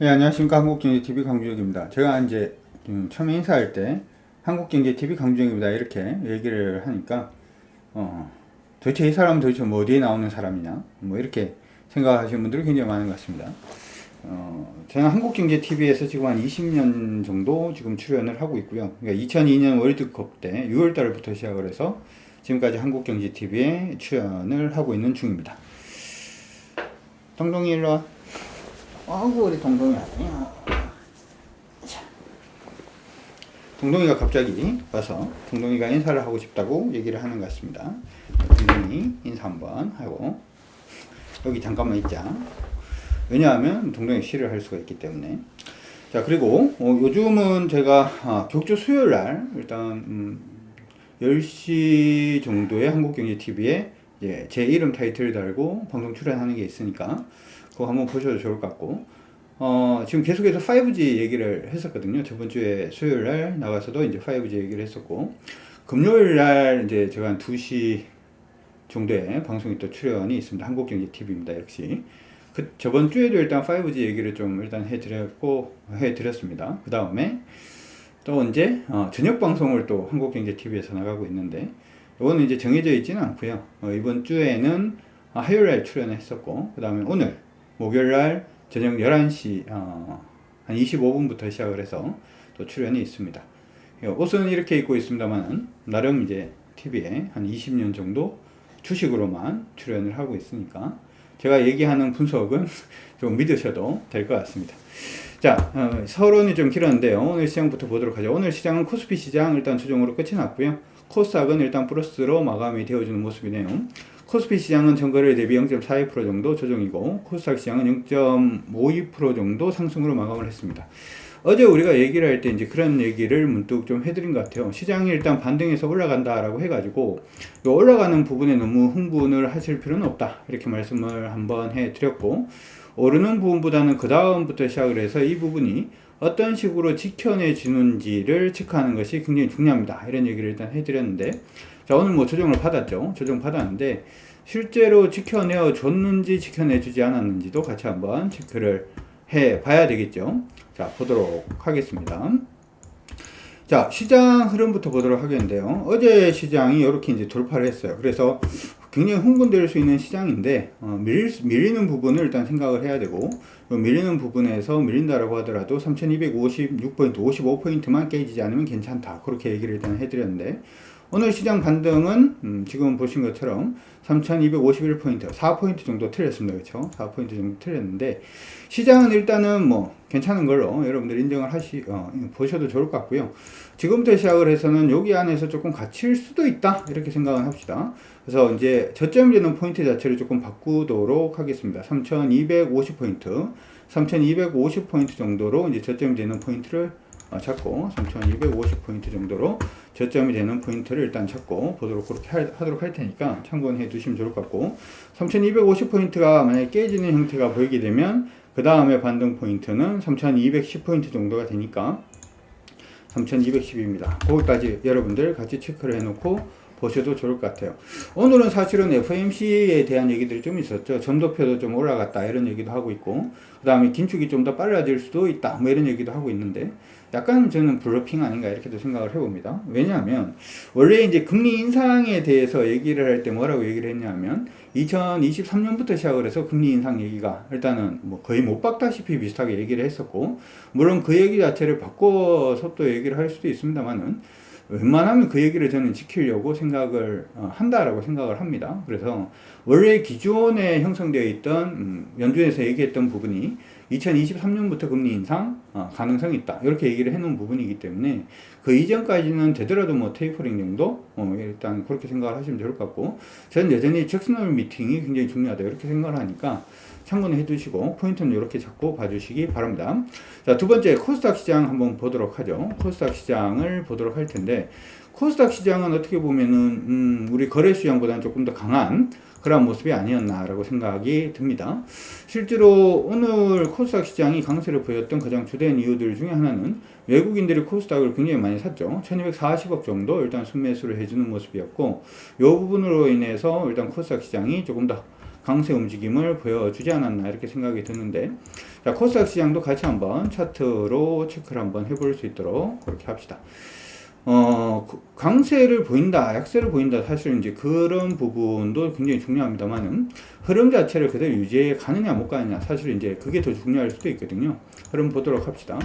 네, 안녕하십니까. 한국경제TV 강주혁입니다. 제가 이제 음, 처음에 인사할 때 한국경제TV 강주혁입니다. 이렇게 얘기를 하니까, 어, 도대체 이 사람은 도대체 뭐 어디에 나오는 사람이냐? 뭐 이렇게 생각하시는 분들이 굉장히 많은 것 같습니다. 어, 저는 한국경제TV에서 지금 한 20년 정도 지금 출연을 하고 있고요. 그러니까 2002년 월드컵 때 6월 달부터 시작을 해서 지금까지 한국경제TV에 출연을 하고 있는 중입니다. 동동이 일로 와. 아이고 우리 동동이야. 자. 동동이가 갑자기 와서 동동이가 인사를 하고 싶다고 얘기를 하는 것 같습니다. 동동이 인사 한번 하고 여기 잠깐만 있자. 왜냐하면 동동이 시를 할 수가 있기 때문에. 자 그리고 어, 요즘은 제가 아, 격주 수요일 날 일단 음, 10시 정도에 한국경제TV에 예, 제 이름 타이틀 달고 방송 출연하는 게 있으니까 그거 한번 보셔도 좋을 것 같고 어, 지금 계속해서 5G 얘기를 했었거든요. 저번 주에 수요일 날 나가서도 이제 5G 얘기를 했었고 금요일 날 이제 제가 한 2시 정도에 방송이 또 출연이 있습니다. 한국경제TV입니다. 역시 그 저번 주에도 일단 5G 얘기를 좀 일단 해드렸고 해드렸습니다. 그 다음에 또 언제 어, 저녁 방송을 또 한국경제TV에서 나가고 있는데 이거는 이제 정해져 있지는 않고요. 어, 이번 주에는 아, 화요일 날 출연했었고 그 다음에 오늘 목요일 날 저녁 11시 어, 한 25분부터 시작을 해서 또 출연이 있습니다. 예, 옷은 이렇게 입고 있습니다만 나름 이제 TV에 한 20년 정도 주식으로만 출연을 하고 있으니까 제가 얘기하는 분석은 좀 믿으셔도 될 것 같습니다. 자, 어, 서론이 좀 길었는데요. 오늘 시장부터 보도록 하죠. 오늘 시장은 코스피 시장 일단 최종으로 끝이 났고요. 코스닥은 일단 플러스로 마감이 되어주는 모습이네요. 코스피 시장은 전거래 대비 0.42% 정도 조정이고 코스닥 시장은 0.52% 정도 상승으로 마감을 했습니다. 어제 우리가 얘기를 할 때 이제 그런 얘기를 문득 좀 해드린 것 같아요. 시장이 일단 반등해서 올라간다라고 해가지고 올라가는 부분에 너무 흥분을 하실 필요는 없다 이렇게 말씀을 한번 해드렸고 오르는 부분보다는 그 다음부터 시작을 해서 이 부분이 어떤 식으로 지켜내주는지를 체크하는 것이 굉장히 중요합니다. 이런 얘기를 일단 해드렸는데 자 오늘 뭐 조정을 받았죠. 조정 받았는데 실제로 지켜내어 줬는지 지켜내주지 않았는지도 같이 한번 체크를 해 봐야 되겠죠. 자 보도록 하겠습니다. 자 시장 흐름부터 보도록 하겠는데요. 어제 시장이 이렇게 이제 돌파를 했어요. 그래서 굉장히 흥분될 수 있는 시장인데 어, 밀, 밀리는 부분을 일단 생각을 해야 되고 그 밀리는 부분에서 밀린다라고 하더라도 3256포인트 55포인트만 깨지지 않으면 괜찮다 그렇게 얘기를 일단 해드렸는데 오늘 시장 반등은 음, 지금 보신 것처럼 3251포인트 4포인트 정도 틀렸습니다. 그렇죠 4포인트 정도 틀렸는데 시장은 일단은 뭐 괜찮은 걸로 여러분들 인정을 하시 어, 보셔도 좋을 것 같고요. 지금부터 시작을 해서는 여기 안에서 조금 갇힐 수도 있다. 이렇게 생각을 합시다. 그래서 이제 저점이 되는 포인트 자체를 조금 바꾸도록 하겠습니다. 3250포인트 3250포인트 정도로 이제 저점이 되는 포인트를 어, 찾고 3250포인트 정도로 저점이 되는 포인트를 일단 찾고 보도록 그렇게 하, 하도록 할 테니까 참고해 두시면 좋을 것 같고 3250포인트가 만약에 깨지는 형태가 보이게 되면 그 다음에 반등 포인트는 3210포인트 정도가 되니까 3210입니다. 거기까지 여러분들 같이 체크를 해놓고 보셔도 좋을 것 같아요. 오늘은 사실은 FMC에 대한 얘기들이 좀 있었죠. 점도표도 좀 올라갔다 이런 얘기도 하고 있고 그 다음에 긴축이 좀 더 빨라질 수도 있다 뭐 이런 얘기도 하고 있는데 약간 저는 블러핑 아닌가 이렇게도 생각을 해봅니다. 왜냐하면 원래 이제 금리 인상에 대해서 얘기를 할 때 뭐라고 얘기를 했냐면 2023년부터 시작을 해서 금리 인상 얘기가 일단은 뭐 거의 못 박다시피 비슷하게 얘기를 했었고 물론 그 얘기 자체를 바꿔서 또 얘기를 할 수도 있습니다만은 웬만하면 그 얘기를 저는 지키려고 생각을 어, 한다라고 생각을 합니다. 그래서 원래 기존에 형성되어 있던 음, 연준에서 얘기했던 부분이 2023년부터 금리 인상 어, 가능성이 있다. 이렇게 얘기를 해놓은 부분이기 때문에 그 이전까지는 되더라도 뭐 테이퍼링 정도 어, 일단 그렇게 생각을 하시면 좋을 것 같고 저는 여전히 잭슨홀 미팅이 굉장히 중요하다 이렇게 생각을 하니까 참고는 해두시고 포인트는 이렇게 잡고 봐주시기 바랍니다. 자, 두 번째 코스닥 시장 한번 보도록 하죠. 코스닥 시장을 보도록 할 텐데 코스닥 시장은 어떻게 보면은 음, 우리 거래 시장보다는 조금 더 강한 그런 모습이 아니었나라고 생각이 듭니다. 실제로 오늘 코스닥 시장이 강세를 보였던 가장 주된 이유들 중에 하나는 외국인들이 코스닥을 굉장히 많이 샀죠. 1240억 정도 일단 순매수를 해주는 모습이었고 이 부분으로 인해서 일단 코스닥 시장이 조금 더 강세 움직임을 보여주지 않았나 이렇게 생각이 드는데 자 코스닥 시장도 같이 한번 차트로 체크를 한번 해볼 수 있도록 그렇게 합시다. 어, 그 강세를 보인다, 약세를 보인다. 사실 이제 그런 부분도 굉장히 중요합니다만은 흐름 자체를 그대로 유지해 가느냐 못 가느냐 사실 이제 그게 더 중요할 수도 있거든요. 흐름 보도록 합시다.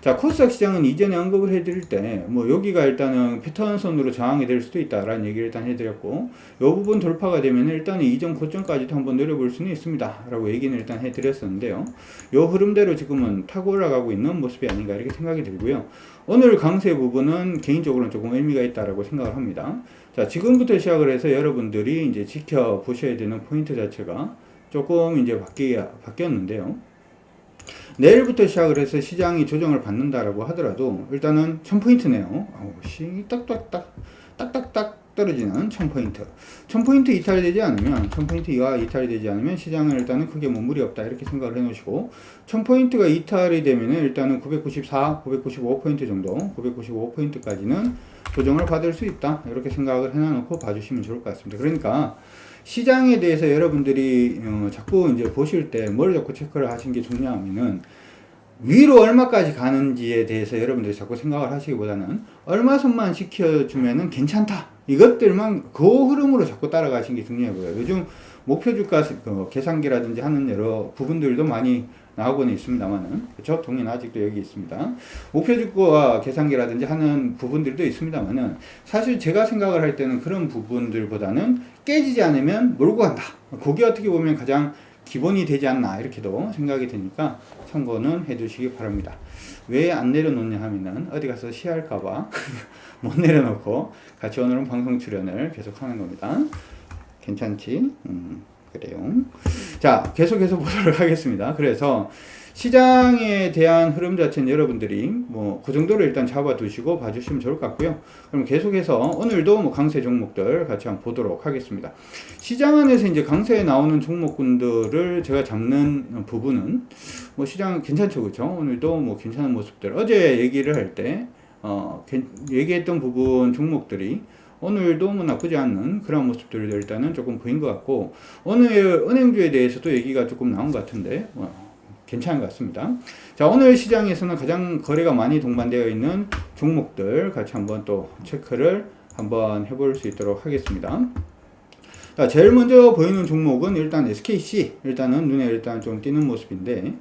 자, 코스닥 시장은 이전에 언급을 해드릴 때 뭐 여기가 일단은 패턴선으로 저항이 될 수도 있다라는 얘기를 일단 해드렸고 이 부분 돌파가 되면 일단 이전 고점까지도 한번 내려볼 수는 있습니다 라고 얘기는 일단 해드렸었는데요. 이 흐름대로 지금은 타고 올라가고 있는 모습이 아닌가 이렇게 생각이 들고요. 오늘 강세 부분은 개인적으로는 조금 의미가 있다라고 생각을 합니다. 자, 지금부터 시작을 해서 여러분들이 이제 지켜보셔야 되는 포인트 자체가 조금 이제 바뀌, 바뀌었는데요. 내일부터 시작을 해서 시장이 조정을 받는다라고 하더라도 일단은 1000포인트네요. 아우, 씨, 딱딱딱, 딱딱딱 떨어지는 1000포인트. 1000포인트 이탈이 되지 않으면, 1000포인트 이하 이탈이 되지 않으면 시장은 일단은 크게 뭐 무리 없다. 이렇게 생각을 해 놓으시고, 1000포인트가 이탈이 되면은 일단은 994, 995포인트 정도, 995포인트까지는 조정을 받을 수 있다. 이렇게 생각을 해 놔놓고 봐주시면 좋을 것 같습니다. 그러니까, 시장에 대해서 여러분들이 어, 자꾸 이제 보실 때 뭘 자꾸 체크를 하신 게 좋냐 하면은 위로 얼마까지 가는지에 대해서 여러분들이 자꾸 생각을 하시기보다는 얼마 선만 지켜주면은 괜찮다. 이것들만 그 흐름으로 자꾸 따라가시는 게 중요하고요. 요즘 목표 주가 그 계산기라든지 하는 여러 부분들도 많이 나오고는 있습니다만은 그렇죠? 동인 아직도 여기 있습니다. 목표 주가와 계산기라든지 하는 부분들도 있습니다만은 사실 제가 생각을 할 때는 그런 부분들보다는 깨지지 않으면 몰고 간다. 그게 어떻게 보면 가장 기본이 되지 않나 이렇게도 생각이 되니까 참고는 해두시기 바랍니다. 왜 안 내려놓냐 하면은 어디 가서 시할까봐 못 내려놓고 같이 오늘은 방송 출연을 계속 하는 겁니다. 괜찮지? 음, 그래요. 자, 계속해서 보도록 하겠습니다. 그래서 시장에 대한 흐름 자체는 여러분들이 뭐 그 정도로 일단 잡아두시고 봐주시면 좋을 것 같고요. 그럼 계속해서 오늘도 뭐 강세 종목들 같이 한번 보도록 하겠습니다. 시장 안에서 이제 강세에 나오는 종목군들을 제가 잡는 부분은 뭐 시장 괜찮죠, 그렇죠? 오늘도 뭐 괜찮은 모습들 어제 얘기를 할 때 어, 얘기했던 부분 종목들이 오늘도 뭐 나쁘지 않는 그런 모습들을 일단은 조금 보인 것 같고 오늘 은행주에 대해서도 얘기가 조금 나온 것 같은데 뭐 괜찮은 것 같습니다. 자, 오늘 시장에서는 가장 거래가 많이 동반되어 있는 종목들 같이 한번 또 체크를 한번 해볼 수 있도록 하겠습니다. 자, 제일 먼저 보이는 종목은 일단 SKC. 일단은 눈에 일단 좀 띄는 모습인데,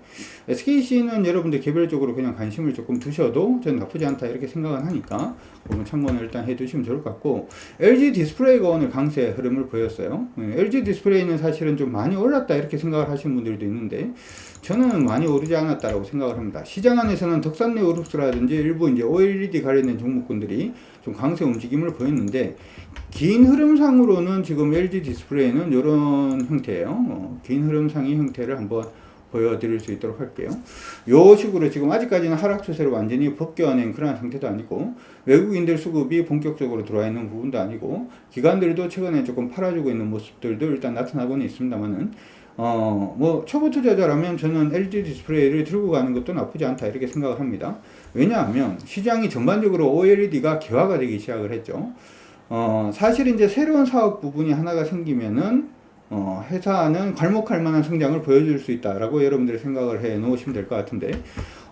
SKC는 여러분들 개별적으로 그냥 관심을 조금 두셔도 전 나쁘지 않다 이렇게 생각을 하니까, 그러면 참고는 일단 해 두시면 좋을 것 같고, LG 디스플레이가 오늘 강세 흐름을 보였어요. 네, LG 디스플레이는 사실은 좀 많이 올랐다 이렇게 생각을 하시는 분들도 있는데, 저는 많이 오르지 않았다라고 생각을 합니다. 시장 안에서는 덕산내 오릅스라든지 일부 이제 OLED 관련된 종목군들이 좀 강세 움직임을 보였는데 긴 흐름상으로는 지금 LG 디스플레이는 이런 형태예요. 어, 긴 흐름상의 형태를 한번 보여드릴 수 있도록 할게요. 요 식으로 지금 아직까지는 하락 추세를 완전히 벗겨낸 그런 상태도 아니고 외국인들 수급이 본격적으로 들어와 있는 부분도 아니고 기관들도 최근에 조금 팔아주고 있는 모습들도 일단 나타나고는 있습니다만은 어, 뭐, 초보 투자자라면 저는 LG 디스플레이를 들고 가는 것도 나쁘지 않다, 이렇게 생각을 합니다. 왜냐하면 시장이 전반적으로 OLED가 개화가 되기 시작을 했죠. 어, 사실 이제 새로운 사업 부분이 하나가 생기면은, 어, 회사는 괄목할 만한 성장을 보여줄 수 있다라고 여러분들이 생각을 해 놓으시면 될 것 같은데,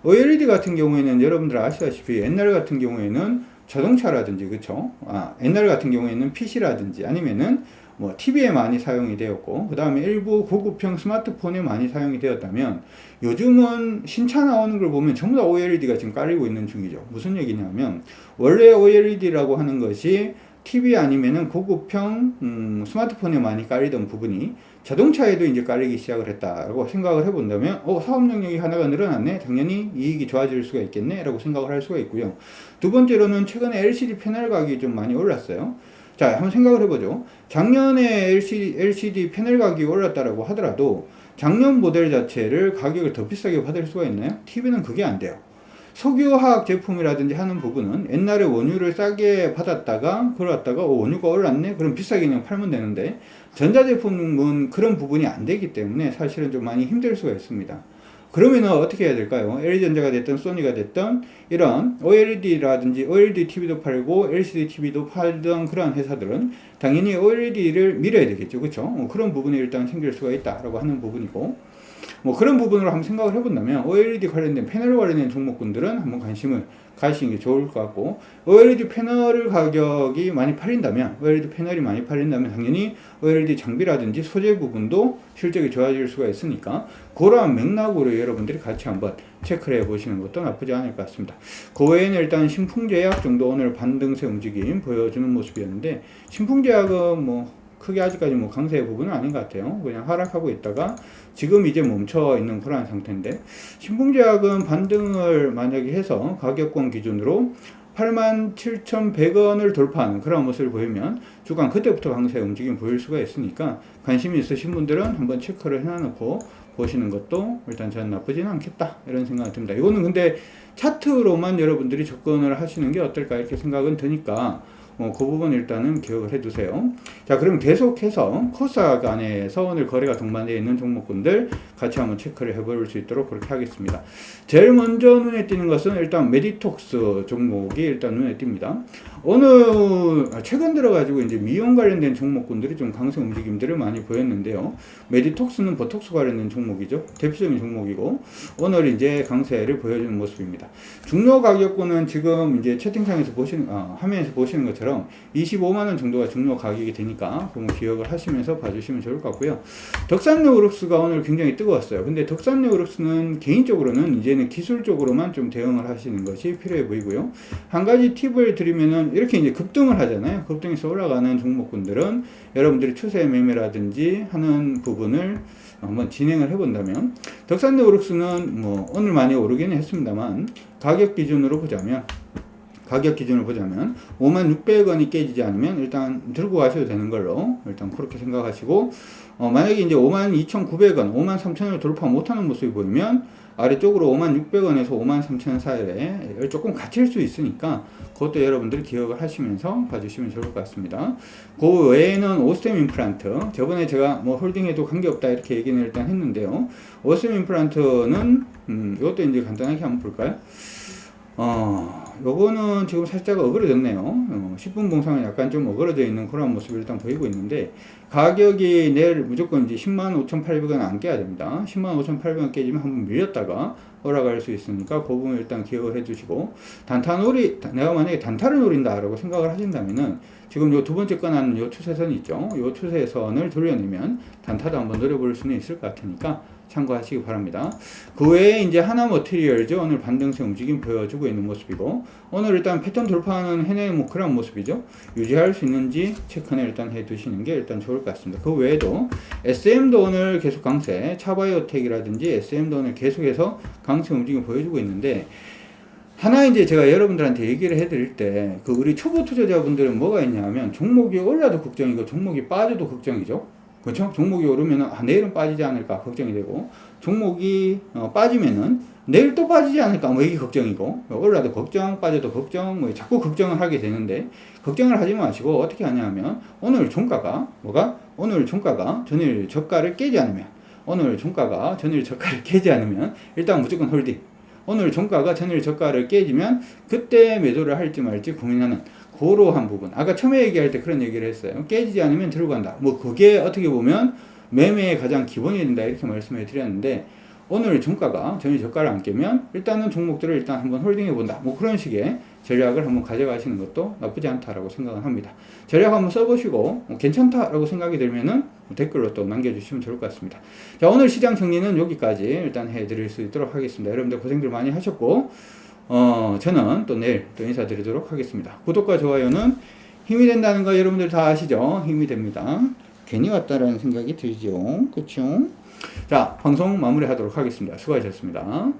OLED 같은 경우에는 여러분들 아시다시피 옛날 같은 경우에는 자동차라든지, 그쵸? 아, 옛날 같은 경우에는 PC라든지 아니면은 뭐 TV에 많이 사용이 되었고 그 다음에 일부 고급형 스마트폰에 많이 사용이 되었다면 요즘은 신차 나오는 걸 보면 전부 다 OLED가 지금 깔리고 있는 중이죠. 무슨 얘기냐면 원래 OLED라고 하는 것이 TV 아니면은 고급형 음, 스마트폰에 많이 깔리던 부분이 자동차에도 이제 깔리기 시작을 했다라고 생각을 해본다면 어 사업 영역이 하나가 늘어났네. 당연히 이익이 좋아질 수가 있겠네라고 생각을 할 수가 있고요. 두 번째로는 최근에 LCD 패널 가격이 좀 많이 올랐어요 자, 한번 생각을 해보죠. 작년에 LCD, LCD 패널 가격이 올랐다라고 하더라도 작년 모델 자체를 가격을 더 비싸게 받을 수가 있나요? TV는 그게 안 돼요. 석유화학 제품이라든지 하는 부분은 옛날에 원유를 싸게 받았다가 그러다가 어, 원유가 올랐네? 그럼 비싸게 그냥 팔면 되는데 전자제품은 그런 부분이 안 되기 때문에 사실은 좀 많이 힘들 수가 있습니다. 그러면은 어떻게 해야 될까요? LG전자가 됐든 소니가 됐든 이런 OLED라든지 OLED TV도 팔고 LCD TV도 팔던 그러한 회사들은 당연히 OLED를 밀어야 되겠죠. 그렇죠? 그런 부분이 일단 생길 수가 있다라고 하는 부분이고 뭐 그런 부분으로 한번 생각을 해본다면 OLED 관련된 패널 관련된 종목군들은 한번 관심을 가시는 게 좋을 것 같고 OLED 패널 가격이 많이 팔린다면 OLED 패널이 많이 팔린다면 당연히 OLED 장비라든지 소재 부분도 실적이 좋아질 수가 있으니까 그러한 맥락으로 여러분들이 같이 한번 체크를 해 보시는 것도 나쁘지 않을 것 같습니다. 그 외에는 일단 신풍제약 정도 오늘 반등세 움직임 보여주는 모습이었는데 신풍제약은 뭐 크게 아직까지 뭐 강세 부분은 아닌 것 같아요. 그냥 하락하고 있다가 지금 이제 멈춰 있는 그런 상태인데 신풍제약은 반등을 만약에 해서 가격권 기준으로 87,100원을 돌파하는 그런 모습을 보이면 주간 그때부터 강세 움직임 보일 수가 있으니까 관심이 있으신 분들은 한번 체크를 해놔놓고 보시는 것도 일단 저는 나쁘지는 않겠다 이런 생각이 듭니다. 이거는 근데 차트로만 여러분들이 접근을 하시는 게 어떨까 이렇게 생각은 드니까 어, 그 부분 일단은 기억을 해두세요. 자, 그럼 계속해서 코스닥 안에서 오늘 거래가 동반되어 있는 종목군들 같이 한번 체크를 해볼 수 있도록 그렇게 하겠습니다. 제일 먼저 눈에 띄는 것은 일단 메디톡스 종목이 일단 눈에 띕니다. 오늘 아, 최근 들어가지고 이제 미용 관련된 종목군들이 좀 강세 움직임들을 많이 보였는데요. 메디톡스는 보톡스 관련된 종목이죠. 대표적인 종목이고 오늘 이제 강세를 보여주는 모습입니다. 중로 가격권은 지금 이제 채팅창에서 보시는 아, 화면에서 보시는 것처럼 25만 원 정도가 중로 가격이 되니까 그거 기억을 하시면서 봐주시면 좋을 것 같고요. 덕산네오룩스가 오늘 굉장히 뜨거웠어요. 근데 덕산네오룩스는 개인적으로는 이제는 기술적으로만 좀 대응을 하시는 것이 필요해 보이고요. 한 가지 팁을 드리면은 이렇게 이제 급등을 하잖아요. 급등해서 올라가는 종목군들은 여러분들이 추세 매매라든지 하는 부분을 한번 진행을 해본다면 덕산네오룩스는 뭐 오늘 많이 오르기는 했습니다만 가격 기준으로 보자면 가격 기준을 보자면 56,600원이 깨지지 않으면 일단 들고 가셔도 되는 걸로 일단 그렇게 생각하시고 어, 만약에 이제 52,900원, 53,000원을 돌파 못하는 모습이 보이면 아래쪽으로 56,600원에서 53,000원 사이에 조금 갇힐 수 있으니까 그것도 여러분들이 기억을 하시면서 봐주시면 좋을 것 같습니다. 그 외에는 오스템 임플란트 저번에 제가 뭐 홀딩해도 관계없다 이렇게 얘기는 일단 했는데요. 오스템 임플란트는 음, 이것도 이제 간단하게 한번 볼까요? 어, 요거는 지금 살짝 어그러졌네요. 어, 10분 봉상은 약간 좀 어그러져 있는 그런 모습을 일단 보이고 있는데, 가격이 내일 무조건 이제 10만 5,800원 안 깨야 됩니다. 10만 5,800원 깨지면 한번 밀렸다가 올라갈 수 있으니까 그 부분 일단 기억을 해 두시고, 단타 노리, 내가 만약에 단타를 노린다라고 생각을 하신다면은, 지금 요 두 번째 꺼내는 요 추세선 있죠? 요 추세선을 돌려내면 단타도 한번 노려볼 수는 있을 것 같으니까, 참고하시기 바랍니다. 그 외에 이제 하나 머티리얼즈 오늘 반등세 움직임 보여주고 있는 모습이고 오늘 일단 패턴 돌파하는 해내는 뭐 그런 모습이죠. 유지할 수 있는지 체크는 일단 해 두시는 게 일단 좋을 것 같습니다. 그 외에도 SM도 오늘 계속 강세, 차바이오텍이라든지 SM도 오늘 계속해서 강세 움직임 보여주고 있는데 하나 이제 제가 여러분들한테 얘기를 해드릴 때 그 우리 초보 투자자분들은 뭐가 있냐면 종목이 올라도 걱정이고 종목이 빠져도 걱정이죠. 그렇죠? 종목이 오르면 아, 내일은 빠지지 않을까 걱정이 되고 종목이 어, 빠지면은 내일 또 빠지지 않을까 뭐 이게 걱정이고 올라도 걱정 빠져도 걱정 뭐 자꾸 걱정을 하게 되는데 걱정을 하지 마시고 어떻게 하냐면 오늘 종가가 뭐가 오늘 종가가 전일 저가를 깨지 않으면 오늘 종가가 전일 저가를 깨지 않으면 일단 무조건 홀딩 오늘 종가가 전일 저가를 깨지면 그때 매도를 할지 말지 고민하는 그러한 부분. 아까 처음에 얘기할 때 그런 얘기를 했어요. 깨지지 않으면 들고 간다. 뭐 그게 어떻게 보면 매매의 가장 기본이 된다 이렇게 말씀을 드렸는데 오늘 종가가 전일 저가를 안 깨면 일단은 종목들을 일단 한번 홀딩해 본다. 뭐 그런 식의 전략을 한번 가져가시는 것도 나쁘지 않다라고 생각을 합니다. 전략 한번 써보시고 뭐 괜찮다라고 생각이 들면은 댓글로 또 남겨주시면 좋을 것 같습니다. 자 오늘 시장 정리는 여기까지 일단 해드릴 수 있도록 하겠습니다. 여러분들 고생들 많이 하셨고 어, 저는 또 내일 또 인사드리도록 하겠습니다. 구독과 좋아요는 힘이 된다는 거 여러분들 다 아시죠? 힘이 됩니다. 괜히 왔다라는 생각이 들죠. 그쵸? 자, 방송 마무리 하도록 하겠습니다. 수고하셨습니다.